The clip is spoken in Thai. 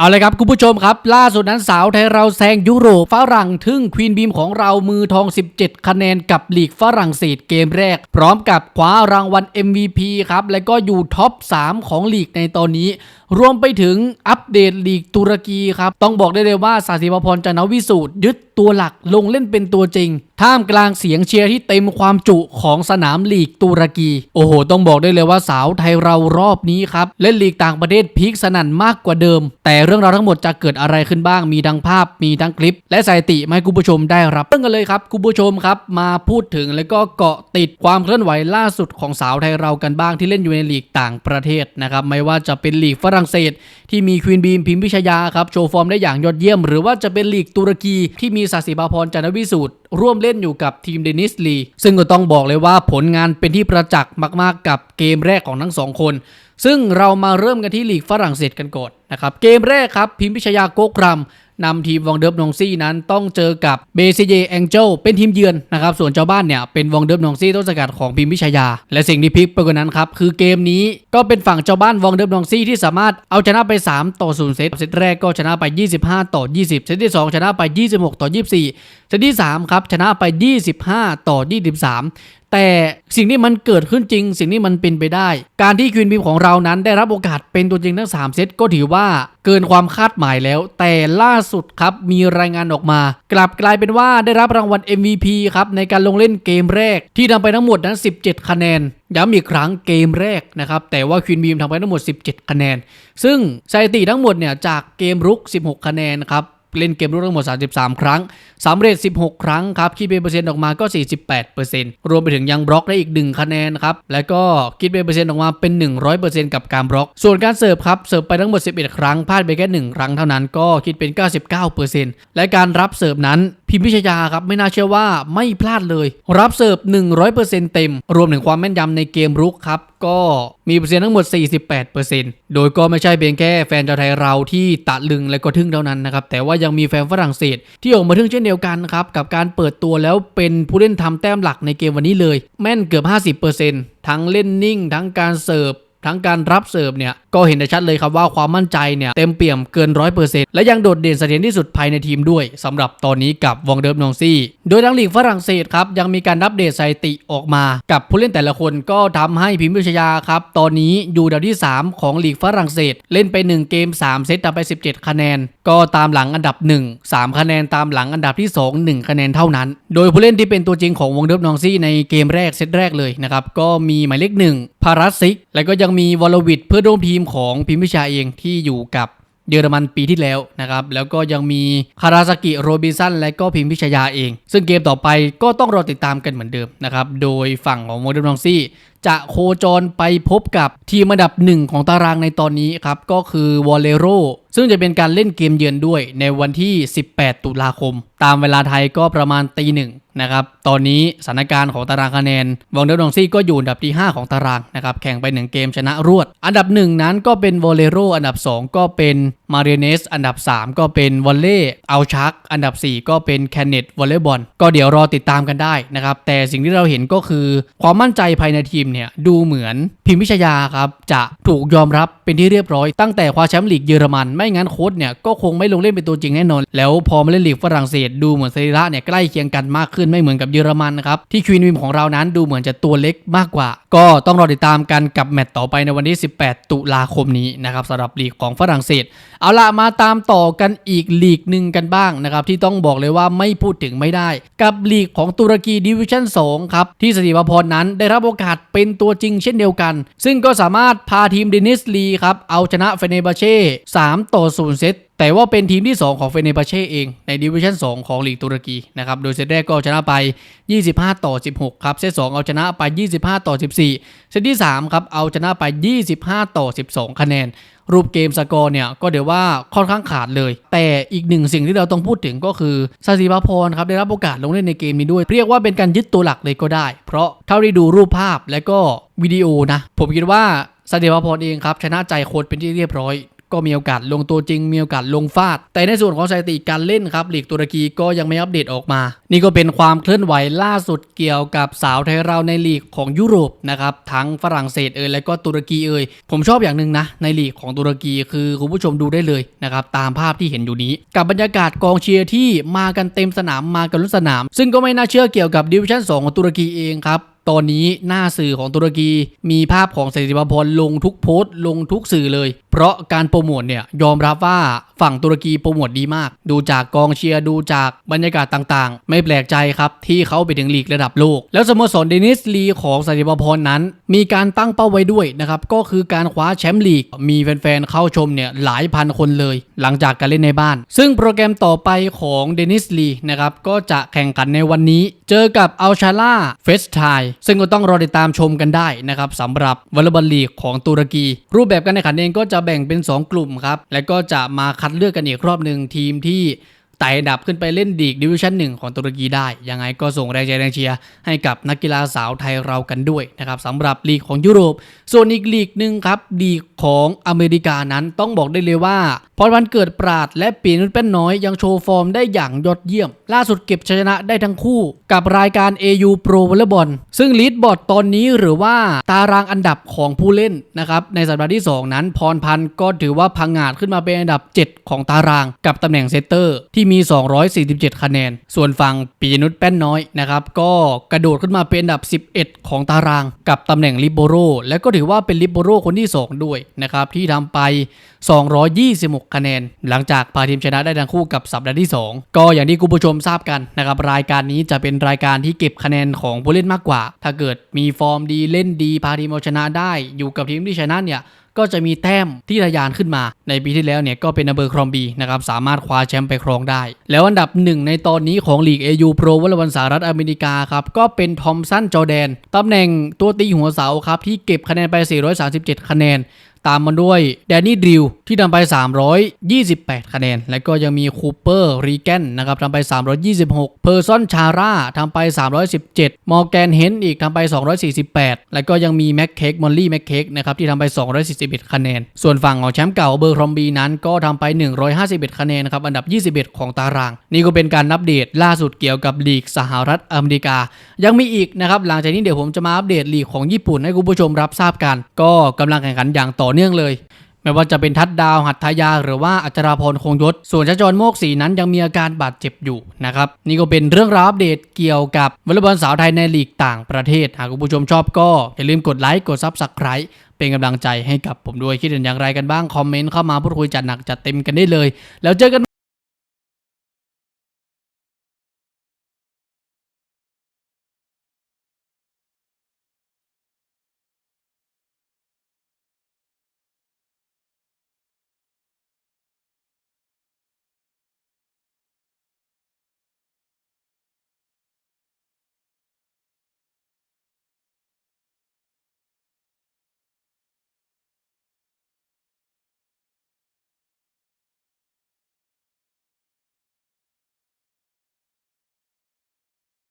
เอาเลยครับ คุณผู้ชมครับ ล่าสุดนั้นสาวไทยเราแซงยุโรปฝรั่งทึ่งควีนบีมของเรามือทอง 17 คะแนนกับลีกฝรั่งเศสเกมแรก พร้อมกับคว้ารางวัล MVP ครับ และก็อยู่ท็อป 3 ของลีกในตอนนี้ รวมไปถึงอัปเดตลีกตุรกีครับ ต้องบอกได้เลยว่าสาธิปพรจันทวิสูตรยึดตัวหลักลงเล่นเป็นตัวจริง ท่ามกลางเสียงเชียร์ที่เต็มความจุของสนามลีกตุรกี โอ้โห ต้องบอกได้เลยว่าสาวไทยเรารอบนี้ครับ เล่นลีกต่างประเทศพีคสนั่นมากกว่าเดิม แต่เรื่องราวทั้งหมดจะเกิดอะไรขึ้นบ้าง มีทั้งภาพ มีทั้งคลิป และสถิติมาให้คุณผู้ชมได้รับเรื่องกันเลยครับคุณผู้ชมครับ มาพูดถึงแล้วก็เกาะติดความเคลื่อนไหวล่าสุดของสาวไทยเรากันบ้างที่เล่นอยู่ในลีกต่างประเทศนะครับ ไม่ว่าจะเป็นลีกฝรั่งเศส ที่มีควีนบีมพิมพิชยาครับโชว์ฟอร์มได้อย่างยอดเยี่ยม หรือว่าจะเป็นลีกตุรกีที่มีศาสิภาพรจันทวิสูตร ร่วมเล่นอยู่กับทีมเดนิสลีซึ่งก็ต้องบอกเลยว่าผลงานเป็นที่ประจักษ์มากๆกับเกมแรกของทั้งสองคน ซึ่งเรามาเริ่มกันที่ลีกฝรั่งเศสกันก่อนนะครับเกมแรกครับพิมพิชยาโกกรัมนำทีมวองเดิร์บนองซี่นั้นต้องเจอกับเบซิเยแองเจลเป็นทีมเยือนนะครับส่วนเจ้าบ้านเนี่ยเป็นวองเดิร์บนองซี่ต้นสกัดของพิมพิชยา และสิ่งที่พลิกไปกว่านั้นครับคือเกมนี้ก็เป็นฝั่งเจ้าบ้านวองเดิร์บนองซี่ที่สามารถเอาชนะไป 3 ต่อ 0 เซตเซตแรกก็ชนะไป 25 ต่อ 20 เซตที่ 2 ชนะไป 26 ต่อ 24 เซตที่3ครับชนะไป 25 ต่อ 23 แต่สิ่งที่มันเกิดขึ้นจริง สิ่งที่มันเป็นไปได้ การที่ควีนบีมของเรานั้นได้รับโอกาสเป็นตัวจริงทั้ง 3 เซตก็ถือว่าเกินความคาดหมายแล้ว แต่ล่าสุดครับมีรายงานออกมา กลับกลายเป็นว่าได้รับรางวัล MVP ครับในการลงเล่นเกมแรก ที่ทำไปทั้งหมดนั้น 17 คะแนนย้ำอีกครั้งเกมแรกนะครับแต่ว่าควีนบีมทำไปทั้งหมด 17 คะแนน ซึ่งสถิติทั้งหมดเนี่ยจากเกมรุก 16 คะแนนครับ เล่นเกมรุกทั้งหมด 33 ครั้งสำเร็จ 16 ครั้งครับคิดเป็นเปอร์เซ็นต์ออกมาก็ 48%รวมไปถึงยังบล็อกได้อีก 1 คะแนนครับแล้วก็คิดเป็นเปอร์เซ็นต์ออกมาเป็น 100%กับการบล็อก ส่วนการเสิร์ฟครับเสิร์ฟไปทั้งหมด 11 ครั้งพลาดไปแค่ 1 ครั้งเท่านั้นก็คิดเป็น 99%และการรับเสิร์ฟนั้น พิมพิชยาครับไม่น่าเชื่อว่าไม่พลาดเลย รับเสิร์ฟ 100%เต็ม รวมถึงความแม่นยำในเกมรุกครับก็มีเปอร์เซ็นต์ทั้งหมด 48%โดยก็ไม่ใช่เพียงแค่แฟนชาวไทยเราที่ตะลึงและก็ทึ่งเท่านั้นนะครับ แต่ว่ายังมีแฟนฝรั่งเศส ที่ออกมาทึ่งเช่นเดียวกันครับ กับการเปิดตัวแล้วเป็นผู้เล่นทำแต้มหลักในเกมวันนี้เลย แม่นเกือบ 50%ทั้งเล่นนิ่ง ทั้งการเสิร์ฟ ทั้งการรับเสิร์ฟเนี่ยก็เห็นได้ชัดเลยครับว่าความมั่นใจเนี่ยเต็มเปี่ยมเกิน100%และยังโดดเด่นเสถียรที่สุดภายในทีมด้วยสำหรับตอนนี้กับวองเดิร์บนองซี่ โดยทั้งลีกฝรั่งเศสครับยังมีการอัปเดตสถิติออกมา กับผู้เล่นแต่ละคนก็ทำให้พิมพ์วิชยาครับตอนนี้อยู่ดับที่ 3 ของลีกฝรั่งเศส เล่นไป 1 เกม 3 เซตทำไป 17 คะแนน ก็ตามหลังอันดับ 1 3 คะแนนตามหลังอันดับที่ 2 1 คะแนนเท่านั้น โดยผู้เล่นที่เป็นตัวจริงของวงเดิร์บนองซี่ในเกมแรกเซตแรกเลยนะครับก็มีหมายเลข1พารัสซิก และก็ยังมีวอลวิดเพื่อนร่วมทีมของพิมพิชาเองที่อยู่กับเยอรมันปีที่แล้วนะครับ แล้วก็ยังมีคาราซากิโรบินสันและก็พิมพิชยาเอง ซึ่งเกมต่อไปก็ต้องรอติดตามกันเหมือนเดิมนะครับ โดยฝั่งของโมเดลนองซี่จะโคจรไปพบกับทีมอันดับหนึ่งของตารางในตอนนี้ครับ ก็คือวอลเลโรซึ่งจะเป็นการเล่นเกมเยือนด้วยในวันที่ 18 ตุลาคม ตามเวลาไทยก็ประมาณตีหนึ่งนะครับ ตอนนี้สถานการณ์ของตารางคะแนนวองเดลดองซี่ก็อยู่อันดับที่ 5 ของตารางนะครับ แข่งไป 1 เกมชนะรวด อันดับ 1 นั้นก็เป็นวอลเลโรอันดับ 2 ก็เป็นมาเรเนสอันดับ 3 ก็เป็นวอลเล่เอาชัก อันดับ 4 ก็เป็นแคนเนตวอลเลย์บอลก็เดี๋ยวรอติดตามกันได้นะครับแต่สิ่งที่เราเห็นก็คือความมั่นใจภายในทีมเนี่ยดูเหมือนพิมพิชยาครับจะถูกยอมรับเป็นที่เรียบร้อยตั้งแต่คว้าแชมป์ลีกเยอรมัน ไม่งั้นโค้ชเนี่ยก็คงไม่ลงเล่นเป็นตัวจริงแน่นอน แล้วพอมาเล่นลีกฝรั่งเศสดูเหมือนสรีระเนี่ยใกล้เคียงกันมากขึ้นไม่เหมือนกับเยอรมันนะครับที่ควีนวิมของเรานั้นดูเหมือนจะตัวเล็กมากกว่า ก็ต้องรอติดตามกันกับแมตต์ต่อไปในวันที่ 18 ตุลาคมนี้นะครับสำหรับลีกของฝรั่งเศส เอาละมาตามต่อกันอีกลีกหนึ่งกันบ้างนะครับที่ต้องบอกเลยว่าไม่พูดถึงไม่ได้ กับลีกของตุรกีดิวิชั่น2ครับที่สติปพรนั้นได้รับโอกาสเป็น็นตัวจริงเช่นเดียวกัน ซึ่งก็สามารถพาทีมเดนิสลีครับ เอาชนะเฟเนบาเช่3ต่อ0เซตแต่ว่าเป็นทีมที่ 2 ของเฟเนบาเช่เอง ในดิวิชั่น 2 ของลีกตุรกีนะครับ โดยเซตแรกก็ชนะไป 25 ต่อ 16 ครับ เซต 2 เอาชนะไป 25 ต่อ 14 เซตที่ 3 ครับ เอาชนะไป 25 ต่อ 12 คะแนน รูปเกมสกอร์เนี่ยก็เดี๋ยวว่าค่อนข้างขาดเลย แต่อีกหนึ่งสิ่งที่เราต้องพูดถึงก็คือซาซิบาพรครับได้รับโอกาสลงเล่นในเกมนี้ด้วย เรียกว่าเป็นการยึดตัวหลักเลยก็ได้ เพราะเท่าที่ดูรูปภาพและก็วิดีโอนะ ผมคิดว่าซาซิบาพรเองครับชนะใจโค้ชเป็นที่เรียบร้อย ก็มีโอกาสลงตัวจริงมีโอกาสลงฟาด แต่ในส่วนของสถิติการเล่นครับลีกตุรกีก็ยังไม่อัปเดตออกมา นี่ก็เป็นความเคลื่อนไหวล่าสุดเกี่ยวกับสาวไทยเราในลีกของยุโรปนะครับทั้งฝรั่งเศสเอ่ยและก็ตุรกีเอ่ยผมชอบอย่างหนึ่งนะในลีกของตุรกีคือคุณผู้ชมดูได้เลยนะครับตามภาพที่เห็นอยู่นี้ กับบรรยากาศกองเชียร์ที่มากันเต็มสนามมากันล้นสนาม ซึ่งก็ไม่น่าเชื่อเกี่ยวกับดิวิชั่น2ของตุรกีเองครับตอนนี้หน้าสื่อของตุรกีมีภาพของเศรษฐิปพลลงทุกโพสต์ลงทุกสื่อเลยเพราะการโปรโมทเนี่ยยอมรับว่าฝั่งตุรกีโปรโมทดีมาก ดูจากกองเชียร์ดูจากบรรยากาศต่างๆ ไม่แปลกใจครับที่เขาไปถึงลีกระดับโลก แล้วสโมสรเดนิสลีของเศรษฐิปพลนั้น มีการตั้งเป้าไว้ด้วยนะครับก็คือการคว้าแชมป์ลีก มีแฟนๆ เข้าชมเนี่ยหลายพันคนเลย หลังจากการเล่นในบ้าน ซึ่งโปรแกรมต่อไปของเดนิสลีนะครับก็จะแข่งขันในวันนี้ เจอกับอัลชาล่าเฟสไทซึ่งก็ต้องรอติดตามชมกันได้นะครับสำหรับวอลเลย์บอลลีกของตุรกี รูปแบบการแข่งขันเองก็จะแบ่งเป็น 2 กลุ่มครับ และก็จะมาคัดเลือกกันอีกรอบหนึ่งทีมที่ ไต่ดับขึ้นไปเล่นดีกดิวิชั่นหนึ่งของตุรกีได้ ยังไงก็ส่งแรงใจแรงเชียร์ให้กับนักกีฬาสาวไทยเรากันด้วยนะครับสำหรับลีกของยุโรป ส่วนอีกลีกหนึ่งครับลีกของอเมริกานั้นต้องบอกได้เลยว่าพรวันเกิดปราดและปีนุชเป็นน้อยยังโชว์ฟอร์มได้อย่างยอดเยี่ยม ล่าสุดเก็บชัยชนะได้ทั้งคู่กับรายการ AU Pro Volleyball ซึ่งลีดบอร์ดตอนนี้หรือว่าตารางอันดับของผู้เล่นนะครับในสัปดาห์ที่ 2 นั้น พรพันธ์ก็ถือว่าพังงาดขึ้นมาเป็นอันดับ 7 ของตารางกับตำแหน่งเซตเตอร์ที่มี 247 คะแนน ส่วนฝั่งปีนุชแป้นน้อยนะครับก็กระโดดขึ้นมาเป็นอันดับ 11 ของตาราง กับตำแหน่งลิโบโรและก็ถือว่าเป็นลิโบโรคนที่ 2 ด้วยนะครับที่ทำไป226 คะแนน หลังจากพาทีมชนะได้ทั้งคู่กับสัปดาห์ที่ 2 ก็อย่างที่คุณผู้ชมทราบกันนะครับรายการนี้จะเป็นรายการที่เก็บคะแนนของผู้เล่นมากกว่า ถ้าเกิดมีฟอร์มดีเล่นดีพาทีมเอาชนะได้อยู่กับทีมที่ชนะเนี่ยก็จะมีแต้มที่ทะยานขึ้นมา ในปีที่แล้วเนี่ยก็เป็นอเบอร์ครอมบีนะครับสามารถคว้าแชมป์ไปครองได้ แล้วอันดับหนึ่งในตอนนี้ของลีก AU Pro วอลเลย์บอลสหรัฐอเมริกาครับ ก็เป็นทอมสันจอแดนตำแหน่งตัวตีหัวเสาครับ ที่เก็บคะแนนไป 437 คะแนน ตามมาด้วยแดนนี่ดิวที่ทำไป 328 คะแนน และก็ยังมีคูเปอร์รีแกนนะครับทำไป 326 เพอร์ซอนชาร่าทำไป 317 มอร์แกนเฮนอีกทำไป 248 แล้วก็ยังมีแม็กเค้กมอลลี่แม็กเค้กนะครับที่ทำไป 241 คะแนน ส่วนฝั่งของแชมป์เก่าเบอร์ครอมบีนั้นก็ทำไป 151 คะแนนนะครับอันดับ 21 ของตาราง นี่ก็เป็นการอัปเดตล่าสุดเกี่ยวกับลีกสหรัฐอเมริกา ยังมีอีกนะครับหลังจากนี้เดี๋ยวผมจะมาอัปเดตลีกของญี่ปุ่นให้คุณผู้ชมรับทราบกัน ก็กำลังแข่งขันอย่างต่อเนื่องเลย ไม่ว่าจะเป็นทัดดาวหัตถยา หรือว่าอัจราพรคงยศ ส่วนชจรโมกศรีนั้นยังมีอาการบาดเจ็บอยู่นะครับ นี่ก็เป็นเรื่องราวอัปเดตเกี่ยวกับวอลเลย์บอลสาวไทยในลีกต่างประเทศ หากคุณผู้ชมชอบก็อย่าลืมกดไลค์กดซับสไครต์เป็นกำลังใจให้กับผมด้วยคิดเห็นอย่างไรกันบ้างคอมเมนต์เข้ามาพูดคุยจัดหนักจัดเต็มกันได้เลย แล้วเจอกัน